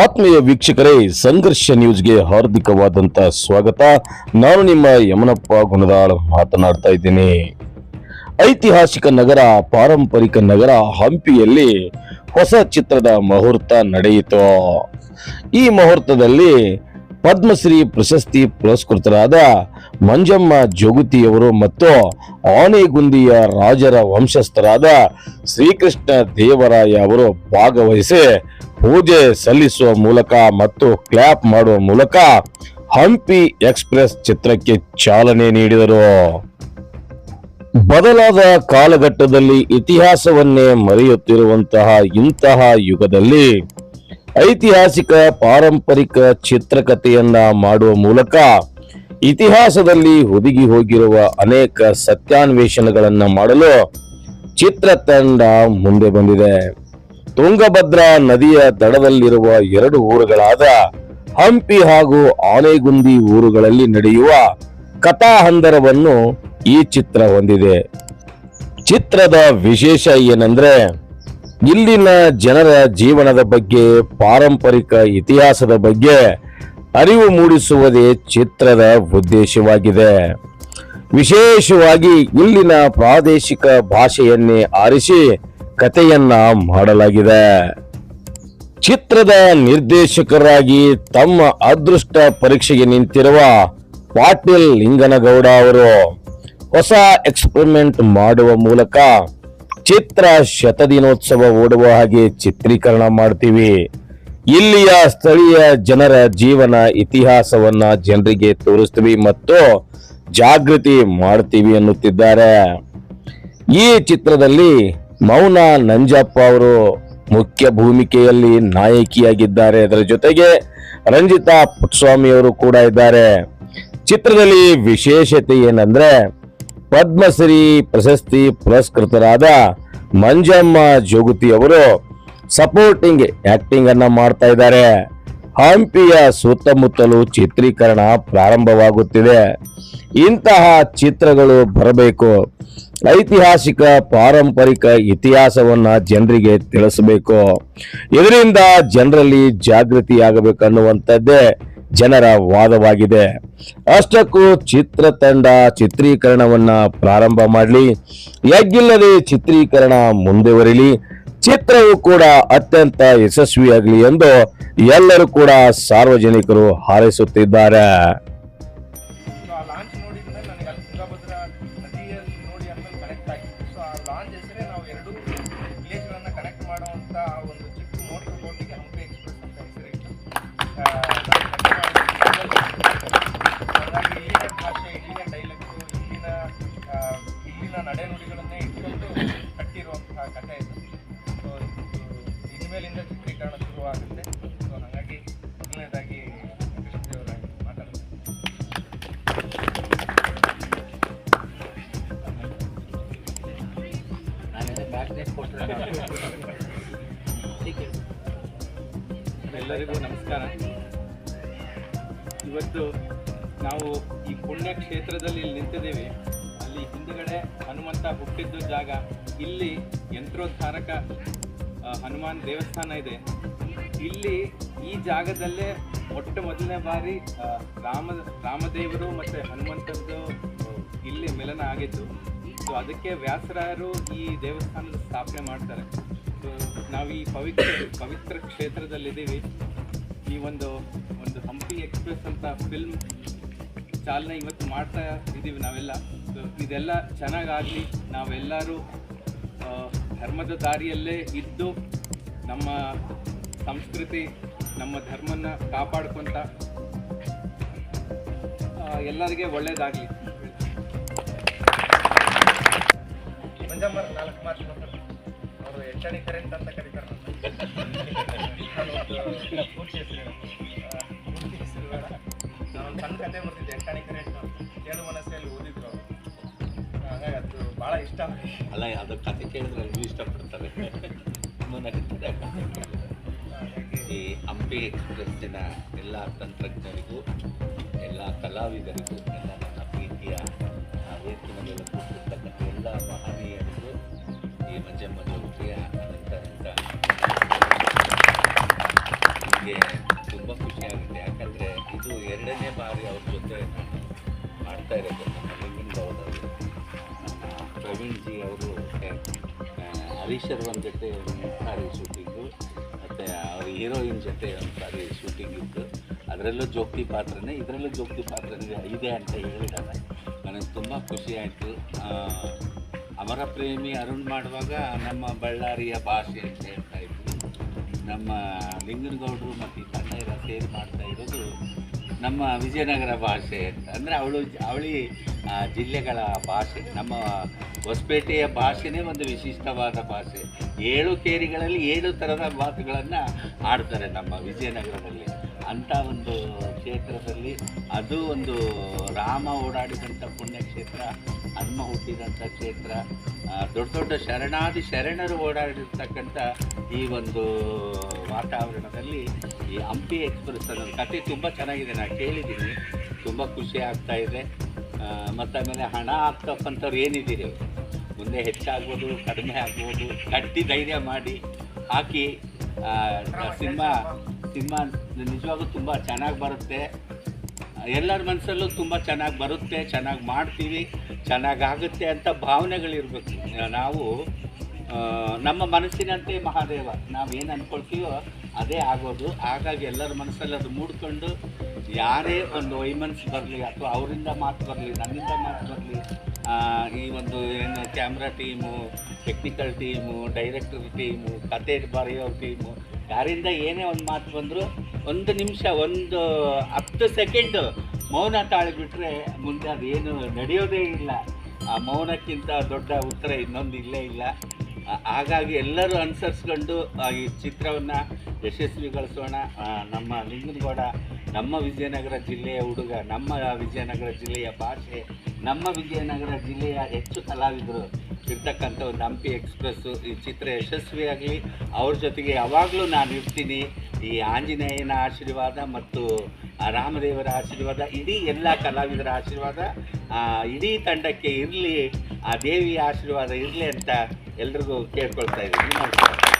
ಆತ್ಮೀಯ ವೀಕ್ಷಕರೇ, ಸಂಘರ್ಷ ನ್ಯೂಸ್ಗೆ ಹಾರ್ದಿಕವಾದಂತ ಸ್ವಾಗತ. ನಾನು ನಿಮ್ಮ ಯಮನಪ್ಪ ಗುಣದಾಳ ಮಾತನಾಡ್ತಾ ಇದ್ದೀನಿ. ಐತಿಹಾಸಿಕ ನಗರ, ಪಾರಂಪರಿಕ ನಗರ ಹಂಪಿಯಲ್ಲಿ ಹೊಸ ಚಿತ್ರದ ಮುಹೂರ್ತ ನಡೆಯಿತು. ಈ ಮುಹೂರ್ತದಲ್ಲಿ ಪದ್ಮಶ್ರೀ ಪ್ರಶಸ್ತಿ ಪುರಸ್ಕೃತರಾದ ಮಂಜಮ್ಮ ಜೋಗುತಿಯವರು ಮತ್ತು ಆನೆಗುಂದಿಯ ರಾಜರ ವಂಶಸ್ಥರಾದ ಶ್ರೀಕೃಷ್ಣ ದೇವರಾಯ ಅವರು ಭಾಗವಹಿಸಿ ಪೂಜೆ ಸಲ್ಲಿಸುವ ಮೂಲಕ ಮತ್ತು ಕ್ಲ್ಯಾಪ್ ಮಾಡುವ ಮೂಲಕ ಹಂಪಿ ಎಕ್ಸ್ಪ್ರೆಸ್ ಚಿತ್ರಕ್ಕೆ ಚಾಲನೆ ನೀಡಿದರು. ಬದಲಾದ ಕಾಲಘಟ್ಟದಲ್ಲಿ ಇತಿಹಾಸವನ್ನೇ ಮರೆಯುತ್ತಿರುವಂತಹ ಇಂತಹ ಯುಗದಲ್ಲಿ ಐತಿಹಾಸಿಕ ಪಾರಂಪರಿಕ ಚಿತ್ರಕಥೆಯನ್ನ ಮಾಡುವ ಮೂಲಕ ಇತಿಹಾಸದಲ್ಲಿ ಹುದುಗಿ ಹೋಗಿರುವ ಅನೇಕ ಸತ್ಯಾನ್ವೇಷಣೆಗಳನ್ನ ಮಾಡಲು ಚಿತ್ರತಂಡ ಮುಂದೆ ಬಂದಿದೆ. ತುಂಗಭದ್ರಾ ನದಿಯ ದಡದಲ್ಲಿರುವ ಎರಡು ಊರುಗಳಾದ ಹಂಪಿ ಹಾಗೂ ಆನೆಗುಂದಿ ಊರುಗಳಲ್ಲಿ ನಡೆಯುವ ಕಥಾಹಂದರವನ್ನು ಈ ಚಿತ್ರ ಹೊಂದಿದೆ. ಚಿತ್ರದ ವಿಶೇಷ ಏನಂದ್ರೆ ಇಲ್ಲಿನ ಜನರ ಜೀವನದ ಬಗ್ಗೆ, ಪಾರಂಪರಿಕ ಇತಿಹಾಸದ ಬಗ್ಗೆ ಅರಿವು ಮೂಡಿಸುವುದೇ ಚಿತ್ರದ ಉದ್ದೇಶವಾಗಿದೆ. ವಿಶೇಷವಾಗಿ ಇಲ್ಲಿನ ಪ್ರಾದೇಶಿಕ ಭಾಷೆಯನ್ನೇ ಆರಿಸಿ ಕಥೆಯನ್ನ ಮಾಡಲಾಗಿದೆ. ಚಿತ್ರದ ನಿರ್ದೇಶಕರಾಗಿ ತಮ್ಮ ಅದೃಷ್ಟ ಪರೀಕ್ಷೆಗೆ ನಿಂತಿರುವ ಪಾಟೀಲ್ ಲಿಂಗನಗೌಡ ಅವರು ಹೊಸ ಎಕ್ಸ್ಪರಿಮೆಂಟ್ ಮಾಡುವ ಮೂಲಕ ಚಿತ್ರ ಶತದಿನೋತ್ಸವ ಓಡುವ ಹಾಗೆ ಚಿತ್ರೀಕರಣ ಮಾಡ್ತೀವಿ. ಇಲ್ಲಿಯ ಸ್ಥಳೀಯ ಜನರ ಜೀವನ, ಇತಿಹಾಸವನ್ನ ಜನರಿಗೆ ತೋರಿಸ್ತೀವಿ ಮತ್ತು ಜಾಗೃತಿ ಮಾಡ್ತೀವಿ ಅನ್ನುತ್ತಿದ್ದಾರೆ. ಈ ಚಿತ್ರದಲ್ಲಿ ಮೌನ ನಂಜಪ್ಪ ಅವರು ಮುಖ್ಯ ಭೂಮಿಕೆಯಲ್ಲಿ ನಾಯಕಿಯಾಗಿದ್ದಾರೆ. ಅದರ ಜೊತೆಗೆ ರಂಜಿತಾ ಪುಟ್ಸ್ವಾಮಿ ಅವರು ಕೂಡ ಇದ್ದಾರೆ. ಚಿತ್ರದಲ್ಲಿ ವಿಶೇಷತೆ ಏನಂದ್ರೆ ಪದ್ಮಶ್ರೀ ಪ್ರಶಸ್ತಿ ಪುರಸ್ಕೃತರಾದ ಮಂಜಮ್ಮ ಜೋಗುತಿ ಅವರು ಸಪೋರ್ಟಿಂಗ್ ಆಕ್ಟಿಂಗ್ ಅನ್ನ ಮಾಡ್ತಾ ಇದ್ದಾರೆ. ಹಂಪಿಯ ಸುತ್ತಮುತ್ತಲು ಚಿತ್ರೀಕರಣ ಪ್ರಾರಂಭವಾಗುತ್ತಿದೆ. ಇಂತಹ ಚಿತ್ರಗಳು ಬರಬೇಕು. ಐತಿಹಾಸಿಕ, ಪಾರಂಪರಿಕ ಇತಿಹಾಸವನ್ನ ಜನರಿಗೆ ತಿಳಿಸಬೇಕು. ಇದರಿಂದ ಜನರಲ್ಲಿ ಜಾಗೃತಿ ಆಗಬೇಕನ್ನುವಂಥದ್ದೇ ಜನರ ವಾದವಾಗಿದೆ. ಅಷ್ಟಕ್ಕೂ ಚಿತ್ರತಂಡ ಚಿತ್ರೀಕರಣವನ್ನ ಪ್ರಾರಂಭ ಮಾಡಲಿ. ಎಗ್ಗಿಲ್ಲದೆ ಚಿತ್ರೀಕರಣ ಮುಂದುವರಿಲಿ. ಚಿತ್ರವು ಕೂಡ ಅತ್ಯಂತ ಯಶಸ್ವಿಯಾಗಲಿ ಎಂದು ಎಲ್ಲರೂ ಕೂಡ ಸಾರ್ವಜನಿಕರು ಹಾರೈಸುತ್ತಿದ್ದಾರೆ. ಇನ್ಮೇಲಿಂದ ಚಿತ್ರೀಕರಣ ಶುರುವಾಗುತ್ತೆ. ಸೊ ಹಾಗಾಗಿ ಮೊದಲನೇದಾಗಿ ಕೃಷ್ಣದೇವರಾಗಿ ಮಾತಾಡ್ತೇನೆ. ಎಲ್ಲರಿಗೂ ನಮಸ್ಕಾರ. ಇವತ್ತು ನಾವು ಈ ಪುಣ್ಯ ಕ್ಷೇತ್ರದಲ್ಲಿ ಇಲ್ಲಿ ನಿಂತಿದ್ದೀವಿ. ಅಲ್ಲಿ ಹಿಂದುಗಡೆ ಹನುಮಂತ ಹುಟ್ಟಿದ್ದು ಜಾಗ. ಇಲ್ಲಿ ಯಂತ್ರೋದ್ಧಾರಕ ಹನುಮಾನ್ ದೇವಸ್ಥಾನ ಇದೆ. ಇಲ್ಲಿ ಈ ಜಾಗದಲ್ಲೇ ಮೊಟ್ಟ ಮೊದಲನೇ ಬಾರಿ ರಾಮ, ರಾಮದೇವರು ಮತ್ತು ಹನುಮಂತದ್ದು ಇಲ್ಲಿ ಮಿಲನ ಆಗಿತ್ತು ಸೊ ಅದಕ್ಕೆ ವ್ಯಾಸರಾಯರು ಈ ದೇವಸ್ಥಾನದ ಸ್ಥಾಪನೆ ಮಾಡ್ತಾರೆ. ಸೊ ನಾವು ಈ ಪವಿತ್ರ ಪವಿತ್ರ ಕ್ಷೇತ್ರದಲ್ಲಿದ್ದೀವಿ. ಈ ಒಂದು ಒಂದು ಹಂಪಿ ಎಕ್ಸ್ಪ್ರೆಸ್ ಅಂತ ಫಿಲ್ಮ್ ಚಾಲನೆ ಇವತ್ತು ಮಾಡ್ತಾ ಇದ್ದೀವಿ ನಾವೆಲ್ಲ. ಸೊ ಇದೆಲ್ಲ ಚೆನ್ನಾಗಾಗಲಿ. ನಾವೆಲ್ಲರೂ ಧರ್ಮದ ದಾರಿಯಲ್ಲೇ ಇದ್ದು ನಮ್ಮ ಸಂಸ್ಕೃತಿ, ನಮ್ಮ ಧರ್ಮನ ಕಾಪಾಡ್ಕೊಂತ ಎಲ್ಲರಿಗೆ ಒಳ್ಳೇದಾಗಲಿ. ಮಂಜಮ್ಮರ್ ನಾಲ್ಕು ಮಾತು ಅವರು ಎಚ್ಚಣಿ ಕರೆಂಟ್ ಅಂತ ಕರೀತಾರೆ. ಪೂರ್ತಿ ಹೆಸರು ಬೇಡ ಸಣ್ಣ ಕತೆ ಬರ್ತಿದ್ದೆ ಎಚ್ಚಣಿ ಕರೆಂಟ್ ಕೇಳು ಮನಸ್ಸಲ್ಲಿ ಓದಿದ್ರು ಅವರು. ಭಾಳ ಇಷ್ಟ ಅಲ್ಲ, ಅದು ಕತೆ ಕೇಳಿದ್ರೆ ಎಲ್ಲರೂ ಇಷ್ಟಪಡ್ತಾರೆ. ಈ ಹಂಪಿ ಎಕ್ಸ್ಪ್ರೆಸ್ಸಿನ ಎಲ್ಲ ತಂತ್ರಜ್ಞರಿಗೂ, ಎಲ್ಲ ಕಲಾವಿದರಿಗೂ, ಎಲ್ಲ ನನ್ನ ಪ್ರೀತಿಯ, ಆ ವೇದಿಕೆ ಮೇಲೆ ಕೂತಿರ್ತಕ್ಕಂಥ ಎಲ್ಲ ಮಹನೀಯರಿಗೂ ಈ ಮಜೆ ಅನಂತ ಅನಂತ ನನಗೆ ತುಂಬ ಖುಷಿಯಾಗುತ್ತೆ ಯಾಕಂದರೆ ಇದು ಎರಡನೇ ಬಾರಿ ಅವ್ರ ಜೊತೆ ಮಾಡ್ತಾ ಇರೋದು ನಮ್ಮ ಪ್ರವೀಣ್ ಜಿ ಅವರು ಹರೀಶರ್ ಹರೀಶ್ ಅವ್ರ ಜೊತೆ ಒಂದು ಸಾರಿ ಶೂಟಿಂಗು ಮತ್ತು ಅವ್ರ ಹೀರೋಯಿನ್ ಜೊತೆ ಒಂದು ಸಾರಿ ಶೂಟಿಂಗ್ ಇತ್ತು. ಅದರಲ್ಲೂ ಜೋಕ್ತಿ ಪಾತ್ರನೇ, ಇದರಲ್ಲೂ ಜೋಕ್ತಿ ಪಾತ್ರನೇ ಇದೆ ಅಂತ ಹೇಳಿದ್ದಾರೆ. ನನಗೆ ತುಂಬ ಖುಷಿಯಾಯಿತು ಅಮರ ಪ್ರೇಮಿ ಅರುಣ್ ಮಾಡುವಾಗ ನಮ್ಮ ಬಳ್ಳಾರಿಯ ಭಾಷೆ ಅಂತ ಹೇಳ್ತಾ ಇದ್ವಿ ನಮ್ಮ ಲಿಂಗನಗೌಡರು ಮತ್ತು ಈ ತಂಡ ಸೇರಿ ಮಾಡ್ತಾ ಇರೋದು ನಮ್ಮ ವಿಜಯನಗರ ಭಾಷೆ ಅಂದರೆ ಅವಳು ಅವಳಿ ಜಿಲ್ಲೆಗಳ ಭಾಷೆ. ನಮ್ಮ ಹೊಸಪೇಟೆಯ ಭಾಷೆನೇ ಒಂದು ವಿಶಿಷ್ಟವಾದ ಭಾಷೆ. ಏಳು ಕೇರಿಗಳಲ್ಲಿ ಏಳು ಥರದ ಮಾತುಗಳನ್ನು ಆಡ್ತಾರೆ ನಮ್ಮ ವಿಜಯನಗರದಲ್ಲಿ. ಅಂಥ ಒಂದು ಕ್ಷೇತ್ರದಲ್ಲಿ ಅದು ಒಂದು ರಾಮ ಓಡಾಡಿದಂಥ ಪುಣ್ಯಕ್ಷೇತ್ರ, ಹನುಮ ಹುಟ್ಟಿದಂಥ ಕ್ಷೇತ್ರ ದೊಡ್ಡ ದೊಡ್ಡ ಶರಣಾದಿ ಶರಣರು ಓಡಾಡಿರ್ತಕ್ಕಂಥ ಈ ಒಂದು ವಾತಾವರಣದಲ್ಲಿ ಈ ಹಂಪಿ ಎಕ್ಸ್ಪ್ರೆಸ್ ಅನ್ನೋದು ಕತೆ ತುಂಬ ಚೆನ್ನಾಗಿದೆ ನಾನು ಕೇಳಿದ್ದೀನಿ. ತುಂಬ ಖುಷಿ ಆಗ್ತಾ ಇದೆ. ಮತ್ತು ಆಮೇಲೆ ಹಣ ಆಗ್ತಕ್ಕಂಥವ್ರು ಏನಿದ್ದೀರಿ? ಮುಂದೆ ಹೆಚ್ಚಾಗ್ಬೋದು, ಕಡಿಮೆ ಆಗ್ಬೋದು ಕಟ್ಟಿ ಧೈರ್ಯ ಮಾಡಿ ಹಾಕಿ ಸಿನಿಮಾ ಸಿನಿಮಾ ನಿಜವಾಗೂ ತುಂಬ ಚೆನ್ನಾಗಿ ಬರುತ್ತೆ. ಎಲ್ಲರ ಮನಸ್ಸಲ್ಲೂ ತುಂಬ ಚೆನ್ನಾಗಿ ಬರುತ್ತೆ, ಚೆನ್ನಾಗಿ ಮಾಡ್ತೀವಿ ಚೆನ್ನಾಗಾಗುತ್ತೆ ಅಂತ ಭಾವನೆಗಳಿರಬೇಕು. ನಾವು ನಮ್ಮ ಮನಸ್ಸಿನಂತೆ ಮಹಾದೇವ ನಾವೇನು ಅಂದ್ಕೊಳ್ತೀವೋ ಅದೇ ಆಗೋದು. ಹಾಗಾಗಿ ಎಲ್ಲರ ಮನಸ್ಸಲ್ಲಿ ಅದು ಮೂಡ್ಕೊಂಡು ಯಾರೇ ಒಂದು ವೈಮನ್ಸ್ ಬರಲಿ ಅಥವಾ ಅವರಿಂದ ಮಾತು ಬರಲಿ, ನನ್ನಿಂದ ಮಾತು ಬರಲಿ ಈ ಒಂದು ಏನು camera team technical team director team, ಕತೆ ಬರೆಯೋ ಟೀಮು, ಯಾರಿಂದ ಏನೇ ಒಂದು ಮಾತು ಬಂದರೂ ಒಂದು ನಿಮಿಷ, ಒಂದು ಹತ್ತು ಸೆಕೆಂಡ್ ಮೌನ ತಾಳಿಬಿಟ್ರೆ ಮುಂದೆ ಅದೇನು ನಡೆಯೋದೇ ಇಲ್ಲ. ಆ ಮೌನಕ್ಕಿಂತ ದೊಡ್ಡ ಉತ್ತರ ಇನ್ನೊಂದು ಇಲ್ಲೇ ಇಲ್ಲ. ಹಾಗಾಗಿ ಎಲ್ಲರೂ ಅನುಸರಿಸ್ಕೊಂಡು ಈ ಚಿತ್ರವನ್ನು ಯಶಸ್ವಿಗೊಳಿಸೋಣ. ನಮ್ಮ ಲಿಂಗನಗೌಡ, ನಮ್ಮ ವಿಜಯನಗರ ಜಿಲ್ಲೆಯ ಹುಡುಗ, ನಮ್ಮ ವಿಜಯನಗರ ಜಿಲ್ಲೆಯ ಭಾಷೆ, ನಮ್ಮ ವಿಜಯನಗರ ಜಿಲ್ಲೆಯ ಹೆಚ್ಚು ಕಲಾವಿದರು ಇರ್ತಕ್ಕಂಥ ಒಂದು ಹಂಪಿ ಎಕ್ಸ್ಪ್ರೆಸ್ಸು. ಈ ಚಿತ್ರ ಯಶಸ್ವಿಯಾಗಲಿ. ಅವ್ರ ಜೊತೆಗೆ ಯಾವಾಗಲೂ ನಾನು ಇರ್ತೀನಿ. ಈ ಆಂಜನೇಯನ ಆಶೀರ್ವಾದ ಮತ್ತು ರಾಮದೇವರ ಆಶೀರ್ವಾದ, ಇಡೀ ಎಲ್ಲ ಕಲಾವಿದರ ಆಶೀರ್ವಾದ ಇಡೀ ತಂಡಕ್ಕೆ ಇರಲಿ, ಆ ದೇವಿಯ ಆಶೀರ್ವಾದ ಇರಲಿ ಅಂತ ಎಲ್ರಿಗೂ ಕೇಳ್ಕೊಳ್ತಾ ಇದ್ದೀನಿ.